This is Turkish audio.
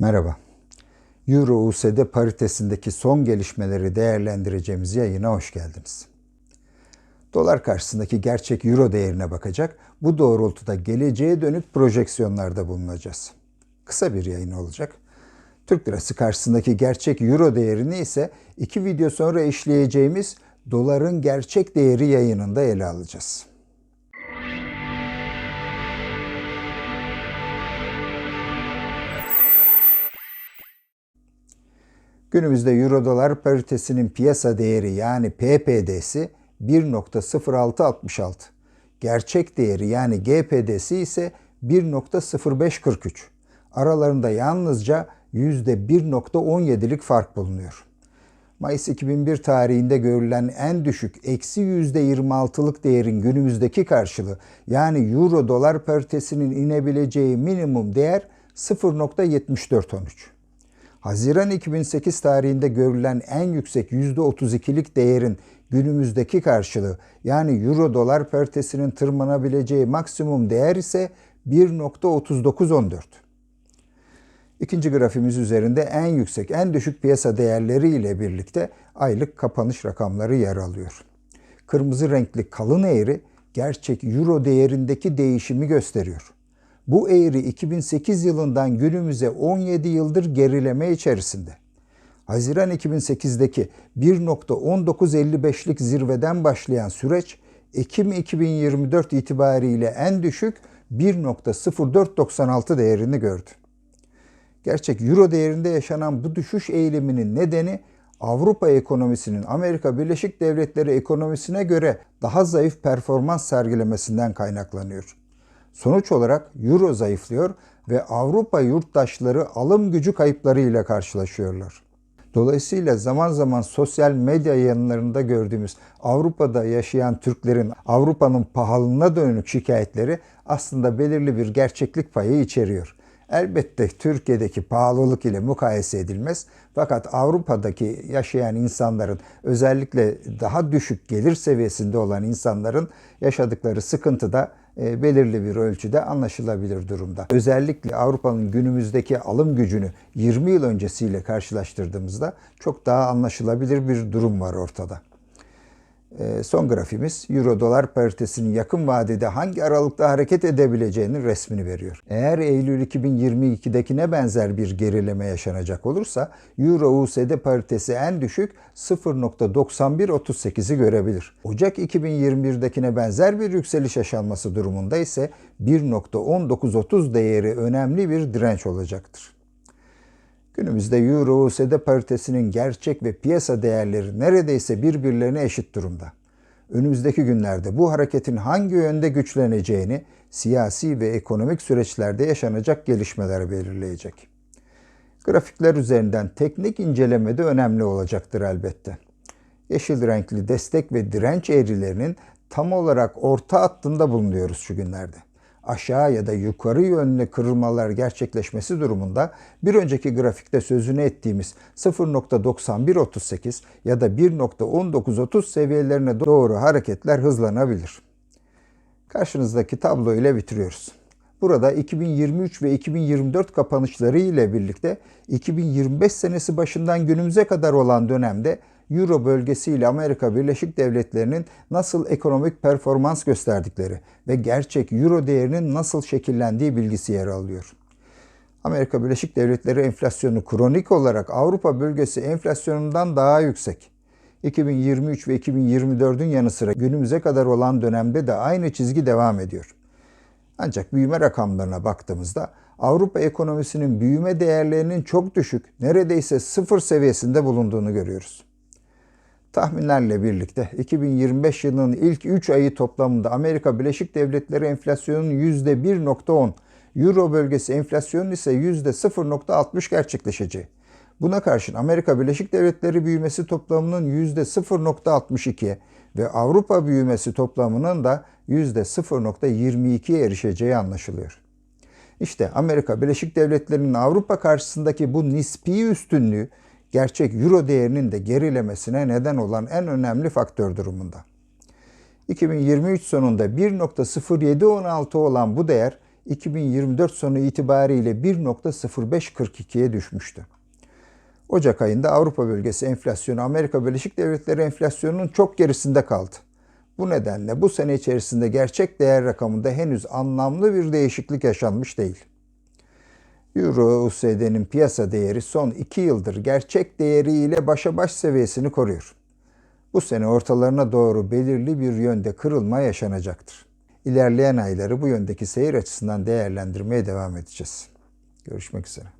Merhaba. Euro-USD paritesindeki son gelişmeleri değerlendireceğimiz yayına hoş geldiniz. Dolar karşısındaki gerçek euro değerine bakacak, bu doğrultuda geleceğe dönük projeksiyonlarda bulunacağız. Kısa bir yayın olacak. Türk lirası karşısındaki gerçek euro değerini ise iki video sonra işleyeceğimiz doların gerçek değeri yayınında ele alacağız. Günümüzde euro dolar paritesinin piyasa değeri yani PPD'si 1.0666. Gerçek değeri yani GPD'si ise 1.0543. Aralarında yalnızca %1.17'lik fark bulunuyor. Mayıs 2001 tarihinde görülen en düşük eksi %26'lık değerin günümüzdeki karşılığı yani euro dolar paritesinin inebileceği minimum değer 0.7413. Haziran 2008 tarihinde görülen en yüksek %32'lik değerin günümüzdeki karşılığı yani euro dolar paritesinin tırmanabileceği maksimum değer ise 1.3914. İkinci grafimiz üzerinde en yüksek, en düşük piyasa değerleri ile birlikte aylık kapanış rakamları yer alıyor. Kırmızı renkli kalın eğri gerçek euro değerindeki değişimi gösteriyor. Bu eğri 2008 yılından günümüze 17 yıldır gerileme içerisinde. Haziran 2008'deki 1.1955'lik zirveden başlayan süreç Ekim 2024 itibariyle en düşük 1.0496 değerini gördü. Gerçek euro değerinde yaşanan bu düşüş eğiliminin nedeni Avrupa ekonomisinin Amerika Birleşik Devletleri ekonomisine göre daha zayıf performans sergilemesinden kaynaklanıyor. Sonuç olarak euro zayıflıyor ve Avrupa yurttaşları alım gücü kayıplarıyla karşılaşıyorlar. Dolayısıyla zaman zaman sosyal medya yayınlarında gördüğümüz Avrupa'da yaşayan Türklerin Avrupa'nın pahalılığına dönük şikayetleri aslında belirli bir gerçeklik payı içeriyor. Elbette Türkiye'deki pahalılık ile mukayese edilmez. Fakat Avrupa'daki yaşayan insanların özellikle daha düşük gelir seviyesinde olan insanların yaşadıkları sıkıntı da belirli bir ölçüde anlaşılabilir durumda. Özellikle Avrupa'nın günümüzdeki alım gücünü 20 yıl öncesiyle karşılaştırdığımızda çok daha anlaşılabilir bir durum var ortada. E, son grafimiz Euro dolar paritesinin yakın vadede hangi aralıkta hareket edebileceğinin resmini veriyor. Eğer Eylül 2022'dekine benzer bir gerileme yaşanacak olursa Euro USD paritesi en düşük 0.9138'i görebilir. Ocak 2021'dekine benzer bir yükseliş yaşanması durumunda ise 1.1930 değeri önemli bir direnç olacaktır. Günümüzde Euro USD paritesinin gerçek ve piyasa değerleri neredeyse birbirlerine eşit durumda. Önümüzdeki günlerde bu hareketin hangi yönde güçleneceğini siyasi ve ekonomik süreçlerde yaşanacak gelişmeler belirleyecek. Grafikler üzerinden teknik inceleme de önemli olacaktır elbette. Yeşil renkli destek ve direnç eğrilerinin tam olarak orta hattında bulunuyoruz şu günlerde aşağı ya da yukarı yönlü kırılmalar gerçekleşmesi durumunda bir önceki grafikte sözünü ettiğimiz 0.9138 ya da 1.1930 seviyelerine doğru hareketler hızlanabilir. Karşınızdaki tablo ile bitiriyoruz. Burada 2023 ve 2024 kapanışları ile birlikte 2025 senesi başından günümüze kadar olan dönemde Euro bölgesi ile Amerika Birleşik Devletleri'nin nasıl ekonomik performans gösterdikleri ve gerçek Euro değerinin nasıl şekillendiği bilgisi yer alıyor. Amerika Birleşik Devletleri enflasyonu kronik olarak Avrupa bölgesi enflasyonundan daha yüksek. 2023 ve 2024'ün yanı sıra günümüze kadar olan dönemde de aynı çizgi devam ediyor. Ancak büyüme rakamlarına baktığımızda Avrupa ekonomisinin büyüme değerlerinin çok düşük, neredeyse sıfır seviyesinde bulunduğunu görüyoruz. Tahminlerle birlikte 2025 yılının ilk 3 ayı toplamında Amerika Birleşik Devletleri enflasyonunun %1.10, Euro bölgesi enflasyonun ise %0.60 gerçekleşeceği. Buna karşın Amerika Birleşik Devletleri büyümesi toplamının %0.62'ye ve Avrupa büyümesi toplamının da %0.22'ye erişeceği anlaşılıyor. İşte Amerika Birleşik Devletleri'nin Avrupa karşısındaki bu nispi üstünlüğü gerçek euro değerinin de gerilemesine neden olan en önemli faktör durumunda. 2023 sonunda 1.0716 olan bu değer 2024 sonu itibariyle 1.0542'ye düşmüştü. Ocak ayında Avrupa bölgesi enflasyonu Amerika Birleşik Devletleri enflasyonunun çok gerisinde kaldı. Bu nedenle bu sene içerisinde gerçek değer rakamında henüz anlamlı bir değişiklik yaşanmış değil. Euro USD'nin piyasa değeri son 2 yıldır gerçek değeriyle başa baş seviyesini koruyor. Bu sene ortalarına doğru belirli bir yönde kırılma yaşanacaktır. İlerleyen ayları bu yöndeki seyir açısından değerlendirmeye devam edeceğiz. Görüşmek üzere.